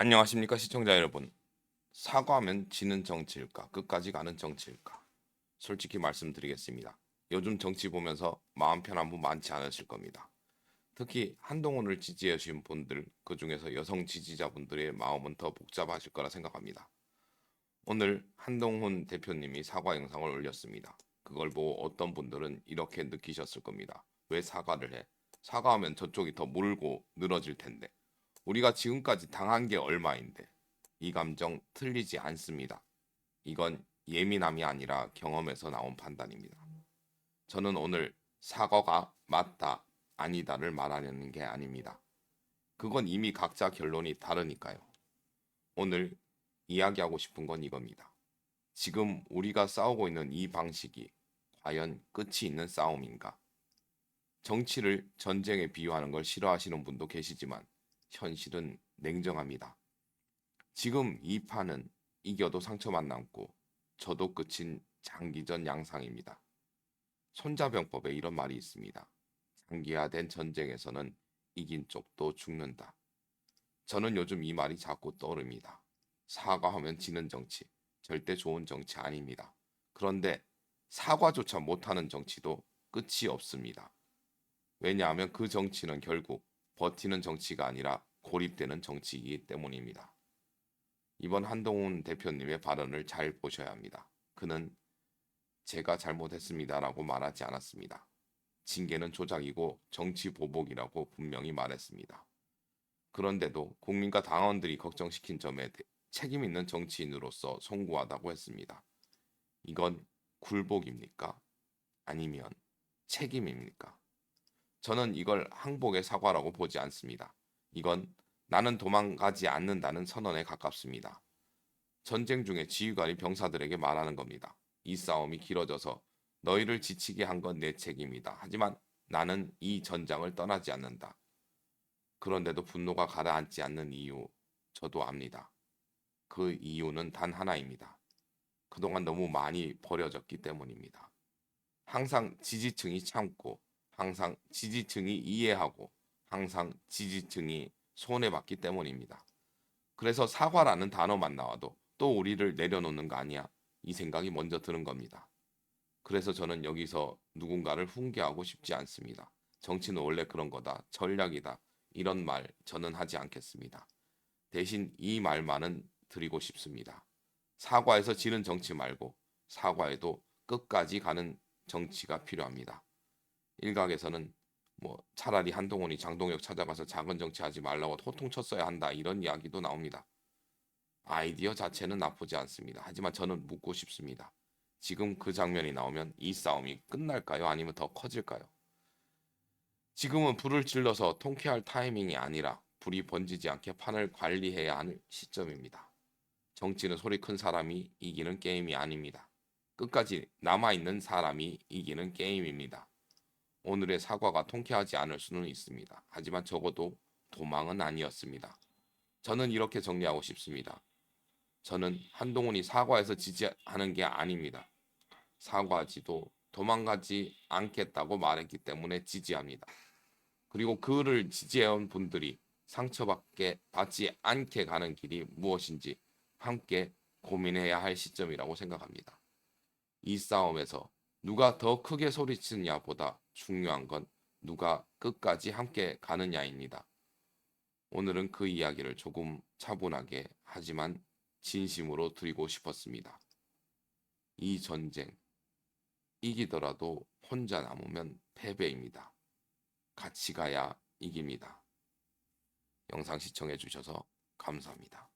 안녕하십니까 시청자 여러분. 사과하면 지는 정치일까? 끝까지 가는 정치일까? 솔직히 말씀드리겠습니다. 요즘 정치 보면서 마음 편한 분 많지 않으실 겁니다. 특히 한동훈을 지지해 주신 분들, 그 중에서 여성 지지자분들의 마음은 더 복잡하실 거라 생각합니다. 오늘 한동훈 대표님이 사과 영상을 올렸습니다. 그걸 보고 어떤 분들은 이렇게 느끼셨을 겁니다. 왜 사과를 해? 사과하면 저쪽이 더 물고 늘어질 텐데. 우리가 지금까지 당한 게 얼마인데 이 감정 틀리지 않습니다. 이건 예민함이 아니라 경험에서 나온 판단입니다. 저는 오늘 사과가 맞다, 아니다를 말하려는 게 아닙니다. 그건 이미 각자 결론이 다르니까요. 오늘 이야기하고 싶은 건 이겁니다. 지금 우리가 싸우고 있는 이 방식이 과연 끝이 있는 싸움인가? 정치를 전쟁에 비유하는 걸 싫어하시는 분도 계시지만 현실은 냉정합니다. 지금 이 판은 이겨도 상처만 남고 저도 끝인 장기전 양상입니다. 손자병법에 이런 말이 있습니다. 장기화된 전쟁에서는 이긴 쪽도 죽는다. 저는 요즘 이 말이 자꾸 떠오릅니다. 사과하면 지는 정치, 절대 좋은 정치 아닙니다. 그런데 사과조차 못하는 정치도 끝이 없습니다. 왜냐하면 그 정치는 결국 버티는 정치가 아니라 고립되는 정치이기 때문입니다. 이번 한동훈 대표님의 발언을 잘 보셔야 합니다. 그는 제가 잘못했습니다라고 말하지 않았습니다. 징계는 조작이고 정치 보복이라고 분명히 말했습니다. 그런데도 국민과 당원들이 걱정시킨 점에 대- 책임 있는 정치인으로서 송구하다고 했습니다. 이건 굴복입니까? 아니면 책임입니까? 저는 이걸 항복의 사과라고 보지 않습니다. 이건 나는 도망가지 않는다는 선언에 가깝습니다. 전쟁 중에 지휘관이 병사들에게 말하는 겁니다. 이 싸움이 길어져서 너희를 지치게 한 건 내 책임이다. 하지만 나는 이 전장을 떠나지 않는다. 그런데도 분노가 가라앉지 않는 이유 저도 압니다. 그 이유는 단 하나입니다. 그동안 너무 많이 버려졌기 때문입니다. 항상 지지층이 참고 항상 지지층이 이해하고 항상 지지층이 손해봤기 때문입니다. 그래서 사과라는 단어만 나와도 또 우리를 내려놓는 거 아니야? 이 생각이 먼저 드는 겁니다. 그래서 저는 여기서 누군가를 훈계하고 싶지 않습니다. 정치는 원래 그런 거다. 전략이다. 이런 말 저는 하지 않겠습니다. 대신 이 말만은 드리고 싶습니다. 사과에서 지는 정치 말고 사과에도 끝까지 가는 정치가 필요합니다. 일각에서는 뭐 차라리 한동훈이 장동혁 찾아가서 작은 정치하지 말라고 호통 쳤어야 한다 이런 이야기도 나옵니다. 아이디어 자체는 나쁘지 않습니다. 하지만 저는 묻고 싶습니다. 지금 그 장면이 나오면 이 싸움이 끝날까요? 아니면 더 커질까요? 지금은 불을 질러서 통쾌할 타이밍이 아니라 불이 번지지 않게 판을 관리해야 하는 시점입니다. 정치는 소리 큰 사람이 이기는 게임이 아닙니다. 끝까지 남아있는 사람이 이기는 게임입니다. 오늘의 사과가 통쾌하지 않을 수는 있습니다. 하지만 적어도 도망은 아니었습니다. 저는 이렇게 정리하고 싶습니다. 저는 한동훈이 사과해서 지지하는 게 아닙니다. 사과하지도 도망가지 않겠다고 말했기 때문에 지지합니다. 그리고 그를 지지해온 분들이 상처받게 받지 않게 가는 길이 무엇인지 함께 고민해야 할 시점이라고 생각합니다. 이 싸움에서 누가 더 크게 소리치느냐보다 중요한 건 누가 끝까지 함께 가느냐입니다. 오늘은 그 이야기를 조금 차분하게 하지만 진심으로 드리고 싶었습니다. 이 전쟁 이기더라도 혼자 남으면 패배입니다. 같이 가야 이깁니다. 영상 시청해 주셔서 감사합니다.